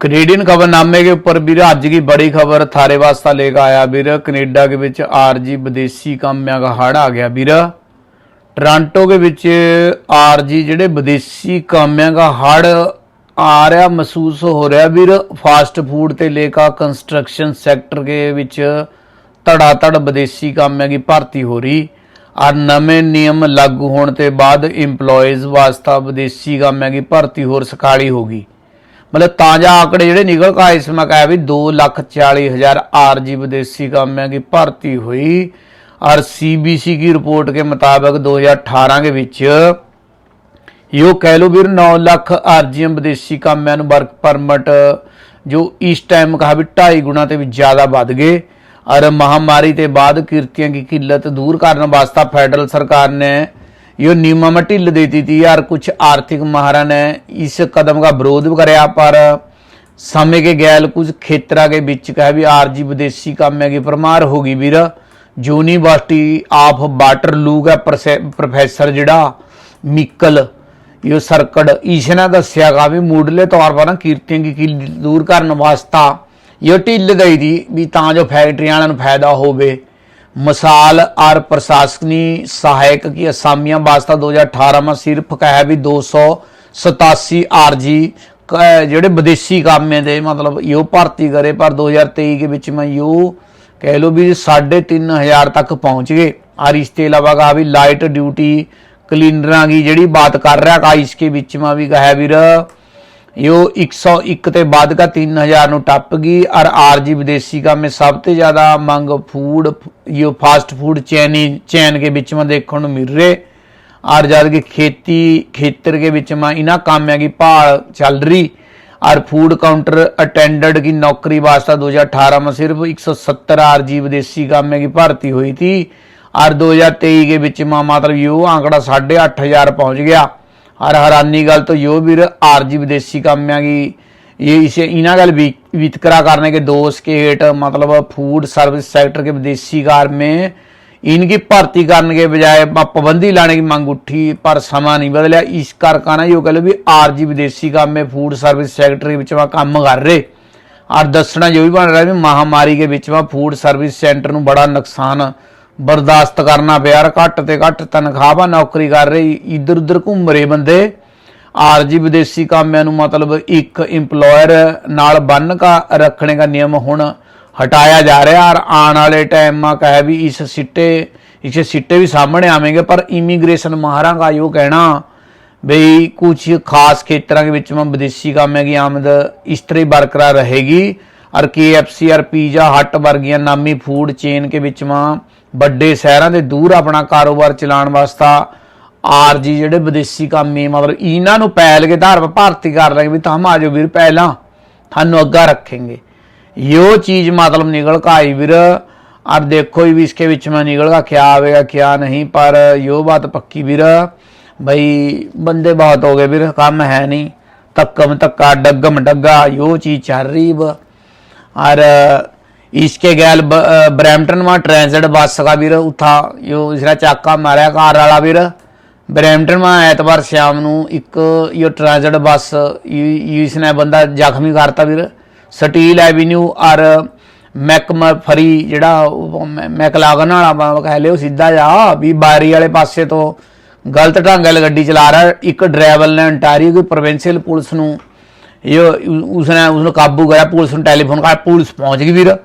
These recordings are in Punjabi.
कनेडियन खबरनामे के ऊपर ਵੀਰ ਅੱਜ की बड़ी खबर थारे वास्ता लेकर आया ਵੀਰ ਕੈਨੇਡਾ ਦੇ ਵਿੱਚ ਆਰਜੀ ਵਿਦੇਸ਼ੀ ਕਾਮਿਆਂ ਦਾ ਹੜ ਆ ਗਿਆ ਵੀਰ ਟੋਰਾਂਟੋ ਦੇ ਵਿੱਚ ਆਰਜੀ ਜਿਹੜੇ ਵਿਦੇਸ਼ੀ ਕਾਮਿਆਂ ਦਾ ਹੜ ਆ ਰਿਹਾ ਮਹਿਸੂਸ ਹੋ ਰਿਹਾ ਵੀਰ ਫਾਸਟ ਫੂਡ ਤੇ ਲੇਕਾ ਕੰਸਟਰਕਸ਼ਨ ਸੈਕਟਰ ਦੇ ਵਿੱਚ ਧੜਾ ਧੜ ਵਿਦੇਸ਼ੀ ਕਾਮਿਆਂ ਦੀ ਭਰਤੀ ਹੋ ਰਹੀ ਔਰ ਨਵੇਂ ਨਿਯਮ ਲਾਗੂ ਹੋਣ ਤੇ ਬਾਅਦ EMPLOYEES ਵਾਸਤਾ ਵਿਦੇਸ਼ੀ ਕਾਮਿਆਂ ਦੀ ਭਰਤੀ ਹੋਰ ਸਕਾਲੀ ਹੋਗੀ ਮਤਲਬ ਤਾਜ਼ਾ ਆંકੜੇ ਜਿਹੜੇ ਨਿਕਲ ਕੇ ਆਏ ਇਸ ਮੈਂ ਕਹਾ ਵੀ 240000 ਆਰਜੀ ਵਿਦੇਸ਼ੀ ਕਾਮਿਆਂ ਦੀ ਭਰਤੀ ਹੋਈ। और सीबीसी की रिपोर्ट के मुताबिक 2018 ਦੇ ਵਿੱਚ ਯੋ ਕਹਿ ਲੋ ਵੀਰ 9 ਲੱਖ ਆਰਜੀਐਮ ਵਿਦੇਸ਼ੀ ਕਾਮਿਆਂ ਨੂੰ ਵਰਕ ਪਰਮਿਟ, ਜੋ ਇਸ ਟਾਈਮ ਕਹਾ ਵੀ 2.5 ਗੁਣਾ ਤੇ ਵੀ ਜ਼ਿਆਦਾ ਵੱਧ ਗਏ। ਔਰ ਮਹਾਮਾਰੀ ਤੇ ਬਾਅਦ ਕਿਰਤੀਆਂ ਦੀ ਕਿੱਲਤ ਦੂਰ ਕਰਨ ਵਾਸਤੇ ਫੈਡਰਲ ਸਰਕਾਰ ਨੇ ਇਹ ਨਿਯਮਾਂ में ढील दी थी यार कुछ आर्थिक माहरा ने इस कदम का विरोध करा पर समय के गैल कुछ खेतरा के बीच कहा भी आरजी विदेशी काम्या की परमार होगी ਵੀਰ ਯੂਨੀਵਰਸਿਟੀ ਆਫ ਵਾਟਰਲੂ ਦਾ ਪ੍ਰੋਫੈਸਰ ਜਿਹੜਾ ਮਿਕਲ ਇਹ ਸਰਕੜ ਇਸ ਨੇ ਦੱਸਿਆ ਗਾ ਵੀ ਮੂਡਲੇ ਤੌਰ ਪਰ ਨਾ ਕੀਰਤੀਆਂ ਦੀ ਕਿਲ ਦੂਰ ਕਰਨ ਵਾਸਤਾ ਇਹ ਢਿੱਲ ਗਈ ਦੀ ਵੀ ਤਾਂ ਜੋ ਫੈਕਟਰੀਆਂ ਵਾਲਿਆਂ ਨੂੰ ਫਾਇਦਾ ਹੋਵੇ ਮਿਸਾਲ ਔਰ ਪ੍ਰਸ਼ਾਸਨੀ ਸਹਾਇਕ ਕੀ ਅਸਾਮੀਆਂ ਵਾਸਤਾ 2018 में ਸਿਰਫ ਕਹੇ ਵੀ 287 ਆਰਜੀ ਜਿਹੜੇ ਵਿਦੇਸ਼ੀ ਕਾਮੇ ਦੇ ਮਤਲਬ ਇਹੋ ਭਰਤੀ ਕਰੇ, ਪਰ 2023 ਦੇ ਵਿੱਚ ਮੈਂ ਇਹੋ ਕਹਿ ਲੋ ਵੀ 3500 ਤੱਕ ਪਹੁੰਚ ਗਏ। ਔਰ ਇਸ ਤੋਂ ਇਲਾਵਾ ਕਹਾ ਵੀ ਲਾਈਟ ਡਿਊਟੀ ਕਲੀਨਰਾਂ ਦੀ ਜਿਹੜੀ ਬਾਤ ਕਰ ਰਿਹਾ ਕਾ ਇਸ ਕੇ ਵਿੱਚ ਮੈਂ ਵੀ ਕਹਾ ਵੀਰ यो 101 ਤੇ ਬਾਅਦ ਕਾ 3000 ਨੂੰ ਟੱਪ ਗਈ ਔਰ ਆਰਜੀ ਵਿਦੇਸ਼ੀ ਕਾ ਮੇ ਸਭ ਤੋਂ ਜ਼ਿਆਦਾ ਮੰਗ ਫੂਡ यो ਫਾਸਟ ਫੂਡ ਚੈਨੀ ਚੈਨ ਕੇ ਵਿੱਚ ਮੈਂ ਦੇਖਣ ਨੂੰ ਮਿਲ ਰਹੇ। ਔਰ ਜਦ ਕਿ ਖੇਤੀ ਖੇਤਰ ਕੇ ਵਿੱਚ ਮੈਂ ਇਨਾ ਕਾਮਿਆਂ ਦੀ ਭਾਲ ਚੱਲ ਰਹੀ। ਔਰ ਫੂਡ ਕਾਊਂਟਰ ਅਟੈਂਡਡ ਕੀ ਨੌਕਰੀ ਵਾਸਤਾ 2018 ਮੈਂ ਸਿਰਫ 170 ਆਰਜੀ ਵਿਦੇਸ਼ੀ ਕਾਮਿਆਂ ਦੀ ਭਰਤੀ ਹੋਈ ਥੀ ਔਰ 2023 के ਵਿੱਚ ਮਾ ਮਤਲਬ यो आंकड़ा 8500 ਪਹੁੰਚ ਗਿਆ। और हैरानी गल तो यो भी आरजी विदेशी काम्या की ये इसे इना गल वितकरा करने के दोष के हेठ मतलब फूड सर्विस सेक्टर के विदेशी कार में इनकी भर्ती करने के बजाय पाबंदी लाने की मांग उठी पर समा नहीं बदलिया इस कर कहना यो कह लो भी आरजी विदेशी काम में फूड सर्विस सेक्टर के ਵਿੱਚ ਕੰਮ ਕਰ ਰਹੇ ਔਰ ਦੱਸਣਾ ਜੋ ਵੀ ਬਣ ਰਿਹਾ ਵੀ ਮਹਾਮਾਰੀ ਦੇ ਵਿੱਚ ਵਾ ਫੂਡ ਸਰਵਿਸ ਸੈਂਟਰ ਨੂੰ ਬੜਾ ਨੁਕਸਾਨ ਬਰਦਾਸ਼ਤ ਕਰਨਾ ਪਿਆ ਔਰ ਘੱਟ ਤੇ ਘੱਟ ਤਨਖਾਹ ਤਨਖਾਹਾਂ ਨੌਕਰੀ ਕਰ ਰਹੀ, ਇਧਰ ਉਧਰ ਘੁੰਮ ਰਹੇ ਬੰਦੇ। ਆਰਜੀ ਵਿਦੇਸ਼ੀ ਕਾਮਿਆਂ ਨੂੰ ਮਤਲਬ ਇੱਕ EMPLOYER ਨਾਲ ਬੰਨ ਕਾ ਰੱਖਣੇ ਦਾ ਨਿਯਮ ਹੁਣ ਹਟਾਇਆ ਜਾ ਰਿਹਾ। ਔਰ ਆਉਣ ਵਾਲੇ ਟਾਈਮ ਮਾ ਕਹੇ ਵੀ ਇਸ ਸਿੱਟੇ ਇਸ ਸਿੱਟੇ ਵੀ ਸਾਹਮਣੇ ਆਵੇਂਗੇ, ਪਰ ਇਮੀਗ੍ਰੇਸ਼ਨ ਮਾਹਰਾਂ ਦਾ ਇਹ ਕਹਿਣਾ ਬਈ ਕੁਝ ਖਾਸ ਖੇਤਰਾਂ ਦੇ ਵਿੱਚ ਮੈਂ ਵਿਦੇਸ਼ੀ ਕਾਮਿਆਂ ਦੀ ਆਮਦ ਇਸ ਤਰ੍ਹਾਂ ਬਰਕਰਾਰ ਰਹੇਗੀ। ਔਰ KFC ਔਰ ਪੀਜ਼ਾ ਹੱਟ ਵਰਗੀਆਂ ਨਾਮੀ ਫੂਡ ਚੇਨ ਕੇ ਵਿੱਚ ਮਾਂ ਵੱਡੇ ਸ਼ਹਿਰਾਂ ਦੇ ਦੂਰ ਆਪਣਾ ਕਾਰੋਬਾਰ ਚਲਾਉਣ ਵਾਸਤਾ ਆਰ ਜੀ ਜਿਹੜੇ ਵਿਦੇਸ਼ੀ ਕੰਮੇ ਮਤਲਬ ਇਹਨਾਂ ਨੂੰ ਪੈਲ ਕੇ ਧਾਰਮ ਭਾਰਤੀ ਕਰ ਲਾਂਗੇ ਵੀ ਤੁਮ ਆਜੋ ਵੀਰ, ਪਹਿਲਾਂ ਤੁਹਾਨੂੰ ਅੱਗਾ ਰੱਖेंगे ਇਹੋ ਚੀਜ਼ ਮਤਲਬ ਨਿਕਲ ਕੇ ਆਈ ਵੀਰ अब देखो ਵਿੱਚ ਮੈਂ ਨਿਕਲ में ਕਿਆ ਆਵੇਗਾ ਕਿਆ ਨਹੀਂ, ਪਰ पर ਬਾਤ ਪੱਕੀ ਵੀਰ, ਬਈ ਬੰਦੇ ਬਹੁਤ ਹੋ ਗਏ ਵੀਰ, ਕੰਮ ਹੈ ਨਹੀਂ नहीं तक्कम ਡੱਗਮ ਡੱਗਾ डग्गा ਚੀਜ਼ ਚੱਲ ਰਹੀ रही और इसके गैल ब्रैम्पटन में ट्रांजिट बस का वीर उठा यो इसरा चाका मारा कार वाला वीर ਬਰੈਂਪਟਨ ਮਾ ਐਤਵਾਰ ਸ਼ਾਮ ਨੂੰ ਇੱਕ ਇਹ ਟ੍ਰਾਂਜ਼ਿਟ ਬੱਸ ਇਸ ਨੇ ਬੰਦਾ ਜ਼ਖਮੀ ਕਰਤਾ ਵੀਰ ਸਟੀਲ ਐਵੀਨਿਊ ਔਰ ਮੈਕਮਫਰੀ ਜਿਹੜਾ ਮੈਕਲਾਗਨ ਵਾਲਾ ਕਹਿ ਲਿਓ ਸਿੱਧਾ ਜਾ ਵੀ ਬਾਰੀ ਵਾਲੇ ਪਾਸੇ ਤੋਂ ਗਲਤ ਢੰਗ ਨਾਲ ਗੱਡੀ ਚਲਾ ਰਿਹਾ ਇੱਕ ਡਰਾਈਵਰ ਨੇ ਅੰਟਾਰੀਓ ਦੀ ਪ੍ਰੋਵਿੰਸ਼ੀਅਲ ਪੁਲਿਸ ਨੂੰ ਇਹ ਉਸਨੇ ਉਸਨੂੰ ਕਾਬੂ ਕਰਿਆ ਪੁਲਿਸ ਨੂੰ ਟੈਲੀਫੋਨ ਕਰ ਪੁਲਿਸ ਪਹੁੰਚ ਗਈ ਵੀਰ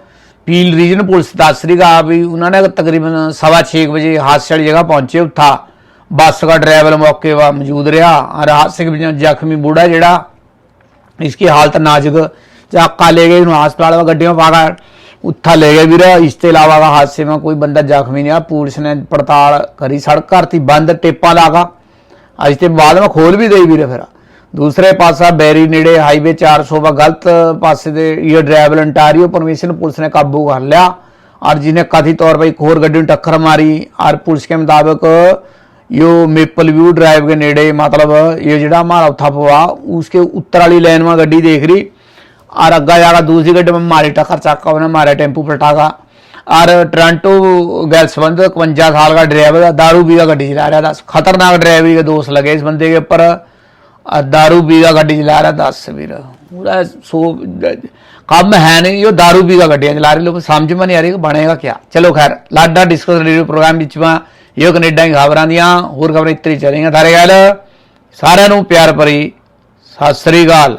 ਪੀਲ ਰੀਜਨ ਪੁਲਿਸ ਦੱਸ ਰਹੀ ਗਾ ਵੀ ਉਹਨਾਂ ਨੇ ਤਕਰੀਬਨ 6:30 ਵਜੇ ਹਾਦਸੇ ਵਾਲੀ ਜਗ੍ਹਾ ਪਹੁੰਚੇ ਉੱਥਾ ਬੱਸ ਦਾ ਡਰਾਈਵਰ ਮੌਕੇ ਵਾ ਮੌਜੂਦ ਰਿਹਾ ਔਰ ਹਾਦਸੇ ਵਿੱਚ ਜ਼ਖਮੀ ਬੂੜਾ ਜਿਹੜਾ इसकी हालत नाजुक चाका ले गए अस्पताल में गड्डियों में पागा उत्था ले गए ਵੀਰ ਇਸ ਤੋਂ ਇਲਾਵਾ ਦਾ ਹਾਦਸੇ में ਕੋਈ ਬੰਦਾ ਜ਼ਖਮੀ ਨਹੀਂ ਆ ਪੁਲਿਸ ਨੇ ਪੜਤਾਲ ਕਰੀ ਸੜਕ ਕਰਤੀ ਬੰਦ ਟੇਪਾਂ ਲਾਗਾ ਅੱਜ ਤੇ ਬਾਅਦ ਵਿੱਚ ਖੋਲ ਵੀ ਦੇਈ ਵੀਰੇ ਫਿਰ ਦੂਸਰੇ ਪਾਸਾ ਬੈਰੀ ਨੇੜੇ ਹਾਈਵੇ 400 ਵਾ ਗਲਤ ਪਾਸੇ ਦੇ ਇਹ ਡਰਾਈਵਰ ਅੰਟਾਰੀਓ ਪਰਮਿਸ਼ਨ ਪੁਲਿਸ ने काबू कर लिया और जिन्हें कथित तौर पर एक और गड्डी ने टक्कर मारी और पुलिस के मुताबिक यो मेपल व्यू ड्राइव के नेड़े मतलब ये जड़ा हमारा उत्था पवा उसके उत्तर वाली लाइन में गड्डी देख रही और अग्गा जाकर दूसरी गड्डी में मारी टक्कर चाका उन्हें मारा टेम्पू पलटागा और टोरंटो गैल संबंध इकवंजा साल का ड्राइवर दारू पी का गड्डी चला रहा था खतरनाक ड्राइवरी के दोष लगे इस बंदे के ऊपर और दारू पी का गड्डी चला रहा दस वीर ਪੂਰਾ ਸੋ ਕੰਮ ਹੈ ਨਹੀਂ ਉਹ दारू ਪੀ ਕੇ ਗੱਡੀਆਂ ਚਲਾ ਰਹੇ ਲੋਕ ਸਮਝ में ਨਹੀਂ ਆ ਰਹੀ ਕਿ ਬਣੇਗਾ ਕੀ ਚਲੋ ਖੈਰ ਲਾਡਾ ਡਿਸਕਸ ਰੇਡੀਓ ਪ੍ਰੋਗਰਾਮ ਵਿੱਚ ਮੈਂ ਇਹ ਕੈਨੇਡਾ ਦੀਆਂ ਖਬਰਾਂ ਦੀਆਂ ਹੋਰ ਖਬਰਾਂ ਇਤਰੀ ਚੱਲੇਗੀਆਂ ਥਾਰੇ ਗੱਲ ਸਾਰਿਆਂ ਨੂੰ ਪਿਆਰ ਭਰੀ ਸਤਿ ਸ੍ਰੀ ਅਕਾਲ